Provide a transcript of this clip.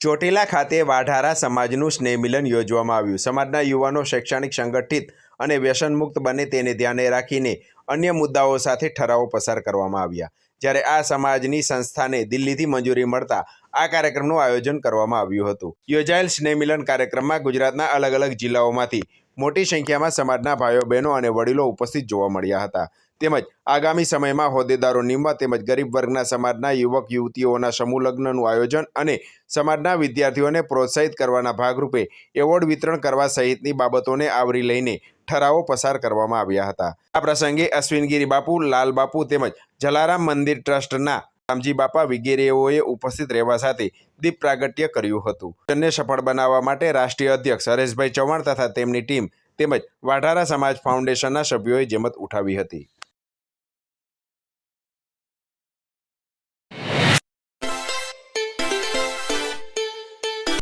ચોટીલા ખાતે વાઢારા સમાજનું સ્નેહ મિલન યોજવામાં આવ્યું. સમાજના યુવાનો શૈક્ષણિક સંગઠિત અને વ્યસનમુક્ત બને તેને ધ્યાને રાખીને અન્ય મુદ્દાઓ સાથે ઠરાવો પસાર કરવામાં આવ્યા. જ્યારે આ સમાજની સંસ્થાને દિલ્હીથી મંજૂરી મળતા આ કાર્યક્રમનું આયોજન કરવામાં આવ્યું હતું. યોજાયેલ સ્નેહમિલન કાર્યક્રમમાં ગુજરાતના અલગ અલગ જિલ્લાઓમાંથી મોટી સંખ્યામાં સમાજના ભાઈઓ, બહેનો અને વડીલો ઉપસ્થિત જોવા મળ્યા હતા. તેમજ આગામી સમયમાં હોદ્દેદારો નિમવા તેમજ ગરીબ વર્ગના સમાજના યુવક, યુવતીઓના સમૂહ લગ્નનું આયોજન અને સમાજના વિદ્યાર્થીઓને પ્રોત્સાહિત કરવાના ભાગરૂપે એવોર્ડ વિતરણ કરવા સહિતની બાબતોને આવરી લઈને ઠરાવો પસાર કરવામાં આવ્યા હતા. આ પ્રસંગે અશ્વિનગીરી બાપુ, લાલ બાપુ તેમજ જલારામ મંદિર ટ્રસ્ટના રામજી બાપા વિગેરેઓએ ઉપસ્થિત રહેવા સાથે દીપ પ્રાગટ્ય કર્યું હતું. તેને સફળ બનાવવા માટે રાષ્ટ્રીય અધ્યક્ષ હરેશભાઈ ચૌહાણ તથા તેમની ટીમ તેમજ વાઢારા સમાજ ફાઉન્ડેશનના સભ્યોએ જેમત ઉઠાવી હતી.